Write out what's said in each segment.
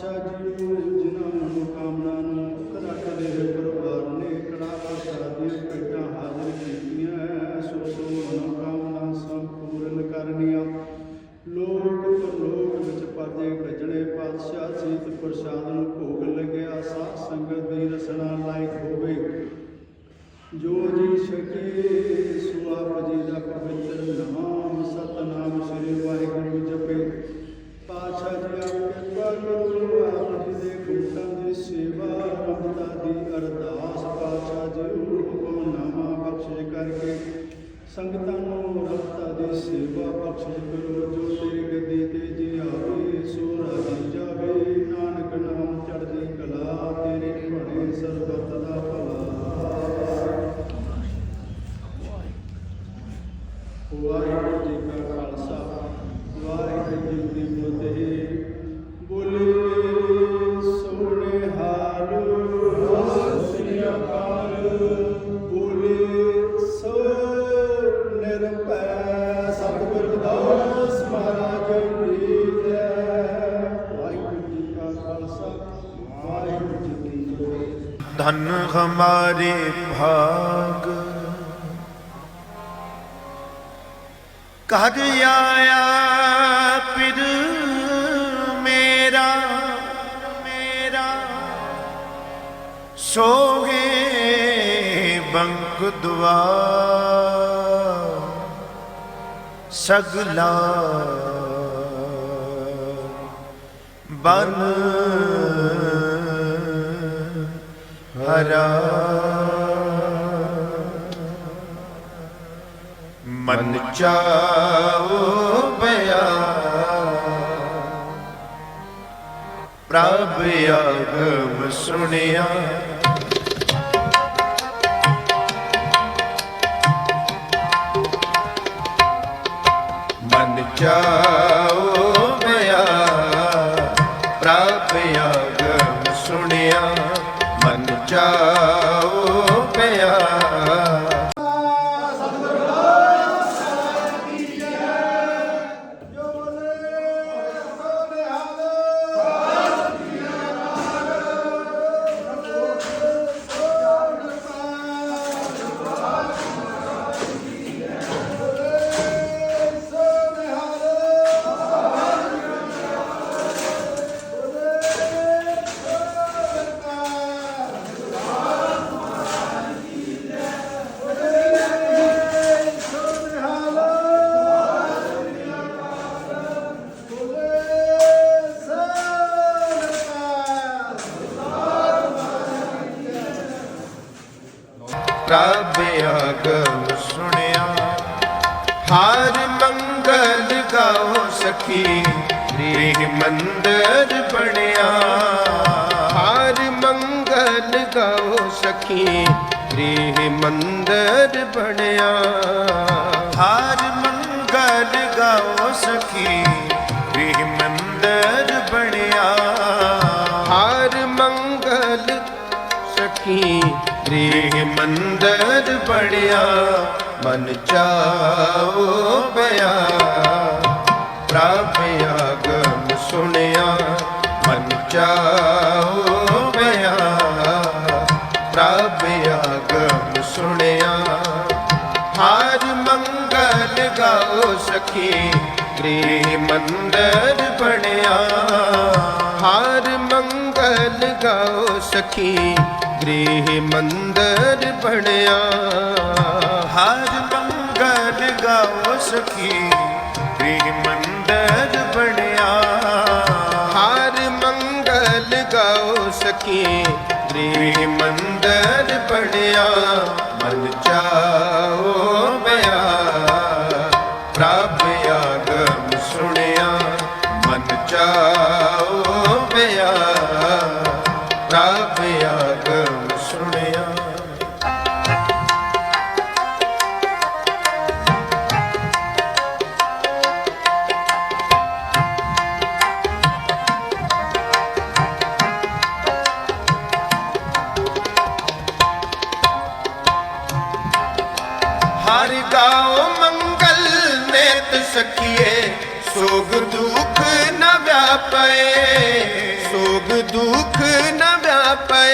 i Sadhguru. ਸੰਗਤਾਂ ਨੂੰ ਰਮਤਾ ਦੀ ਸੇਵਾ ਬਖਸ਼ਿਸ਼ ਕਰੋ ਜੋ ਤੇਰੀ ਗੱਦੀ ਤੇ ਜੀ ਆਵੇ ਸੋ ਰਾਜੀ ਜਾਵੇ, ਨਾਨਕ ਨਾਮ ਚੜ੍ਹਦੀ ਕਲਾ, ਤੇਰੇ ਬਣੇ ਸਰਬਤ ਦਾ ਭਲਾ। ਵਾਹਿਗੁਰੂ ਜੀ ਕਾ ਖਾਲਸਾ, ਵਾਹਿਗੁਰੂ ਜੀ ਕੀ ਫਤਿਹ। हमारे भाग कद आया फिर मेरा मेरा सोगे बंक दुआ सगला बन ਹਰਾ ਮਨ ਚਾਓ ਬਿਆ ਪ੍ਰਭ ਆਗਮ ਸੁਣਿਆ। ਮਨ ਚਾਓ ਪ੍ਰਭ ਆਗਮ ਸੁਣਿਆ। ਹਰ ਮੰਗਲ ਗਾਓ ਸਖੀ ਰੇ ਮੰਦਰ ਬਣਿਆ। ਹਰ ਮੰਗਲ ਗਾਓ ਸਖੀ ਰੇ ਮੰਦਰ ਬਣਿਆ। ਹਰ ਮੰਗਲ ਗਾਓ ਸਖੀ ਰੇ ਮੰਦਰ ਬਣਿਆ। ਹਰ ਮੰਗਲ ਸਖੀ ਗ੍ਰਹਿ ਮੰਦਰ ਪੜਿਆ ਮਨ ਚਾਓ ਪਿਆ। ਪ੍ਰਭ ਆਗਮ ਸੁਣਿਆ, ਮਨ ਚਾਓ ਪਿਆ। ਪ੍ਰਭ ਆਗਮ ਸੁਣਿਆ, ਹਾਰ ਮੰਗਲ ਗਾਓ ਸਖੀ ਗ੍ਰਹਿ ਮੰਦਰ ਬਣਿਆ। ਹਾਰ ਮੰਗਲ ਗਾਓ ਸਖੀ, ਗ੍ਰਹਿ ਮੰਦਰ ਬਣਿਆ। ਹਰ ਮੰਗਲ ਗਾਓ ਸਖੀ, ਗ੍ਰਹਿ ਮੰਦਰ ਬਣਿਆ। ਹਰ ਮੰਗਲ ਗਾਓ ਸਖੀ, ਗ੍ਰਹਿ ਮੰਦਰ ਬਣਿਆ। ਹਰ ਗਾਓ, ਮੰਗਲ ਨੇਤ ਸਖੀਏ। ਸੋਗ ਦੁਖ ਨ ਵਿਆਪੇ ਸੋਗ ਦੁਖ ਨ ਵਿਆਪੇ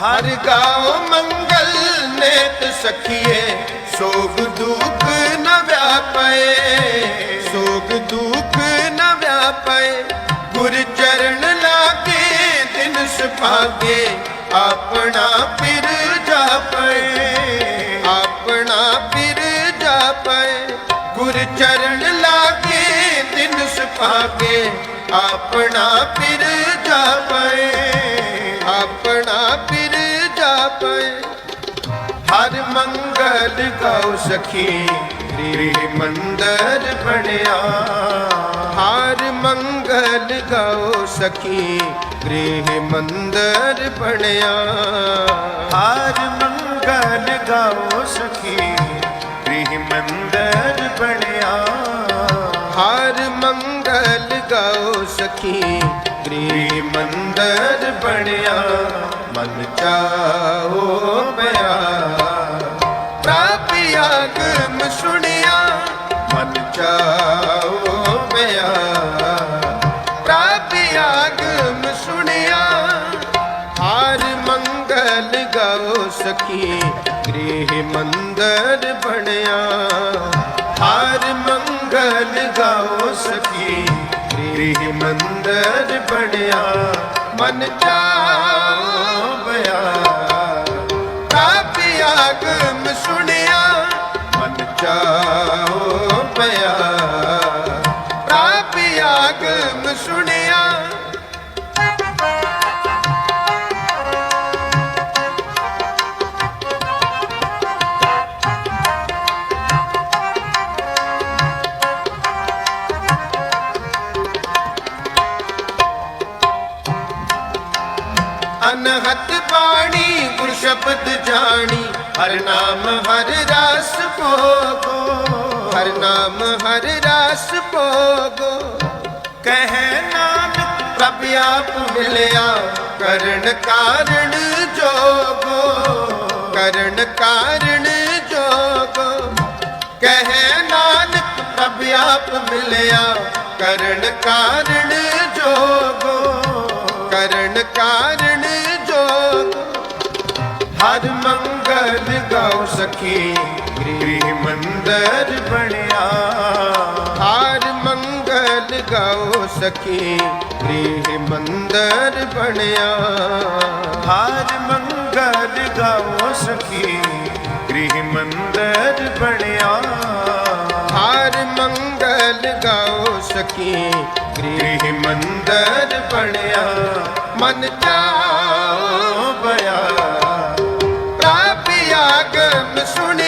ਹਰ ਗਾਓ, ਮੰਗਲ ਨੇਤ ਸਖੀਏ। ਸੋਗ ਦੁਖ ਨ ਵਿਆਪੇ ਸੋਗ ਭਾਗੇ ਆਪਣਾ ਫਿਰ ਜਾਪੇ, ਆਪਣਾ ਫਿਰ ਜਾਪੇ। ਗੁਰ ਚਰਨ ਲਾਗੇ ਦਿਨ ਸੁਭਾਗੇ, ਆਪਣਾ ਫਿਰ ਜਾਪੇ, ਆਪਣਾ ਫਿਰ ਜਾਪੇ। ਹਰ ਮੰਗਲ ਗਾਉ ਸਖੀ। ਗ੍ਰਹਿ ਮੰਦਰ ਬਣਿਆ ਹਰ ਮੰਗਲ ਗਾਉ ਸਖੀ ਗ੍ਰਹਿ ਮੰਦਰ ਬਣਿਆ ਹਰ ਮੰਗਲ ਗਾਓ ਸਖੀ ਗ੍ਰਹਿ ਮੰਦਰ ਬਣਿਆ ਹਰ ਮੰਗਲ ਗਾਉ ਸਖੀ ਗ੍ਰਹਿ ਮੰਦਰ ਬਣਿਆ ਮਨ ਚਾਹੋ ਪਿਆ ਮਨ ਚਾਹੋ ਪਿਆ ਆਗਮ ਸੁਣਿਆ। ਹਰ ਮੰਗਲ ਗਾਓ ਸਖੀ ਗ੍ਰਹਿ ਮੰਦਰ ਬਣਿਆ। ਹਾਰ ਮੰਗਲ ਗਾਓ ਸਖੀ ਗ੍ਰਹਿ ਮੰਦਰ ਬਣਿਆ। ਮਨ ਚਾਉ ਬਿਆ ਕਾਪੀ ਆਗਮ ਸੁਣਿਆ। ਮਨ ਚਾਉ ਬਿਆ ਆਗਮ ਸੁਣਿਆ ਸ਼ਬਦ ਜਾਣੀ, ਹਰ ਨਾਮ, ਹਰ ਰਸ ਭੋਗੋ। ਹਰ ਨਾਮ, ਹਰ ਰਸ ਭੋਗੋ। ਕਹਿ ਨਾਨਕ, ਪ੍ਰਭ ਆਪ ਮਿਲਿਆ, ਕਰਨ ਕਾਰਣ ਜੋਗੋ। ਕਰਨ ਕਾਰਣ ਜੋਗੋ। ਕਹੇ ਨਾਨਕ, ਪ੍ਰਭ ਆਪ ਮਿਲਿਆ, ਕਰਨ ਕਾਰਣ ਜੋਗੋ। ਕਰਨ ਕਾਰਣ ਹਰ ਮੰਗਲ ਗਾਉ ਸਖੀ ਗ੍ਰਹਿ ਮੰਦਰ ਬਣਿਆ। ਹਰ ਮੰਗਲ ਗਾਉ ਸਖੀ ਗ੍ਰਹਿ ਮੰਦਰ ਬਣਿਆ। ਹਰ ਮੰਗਲ ਗਾਓ ਸਖੀ ਗ੍ਰਹਿ ਮੰਦਰ ਬਣਿਆ। ਹਰ ਮੰਗਲ ਗਾਉ ਸਖੀ ਗ੍ਰਹਿ ਮੰਦਰ ਬਣਿਆ। ਮਨ ਚਾਉ ਬਿਆ ਪ੍ਰਾਪਿ ਆਗਮ ਸੁਣਿਆ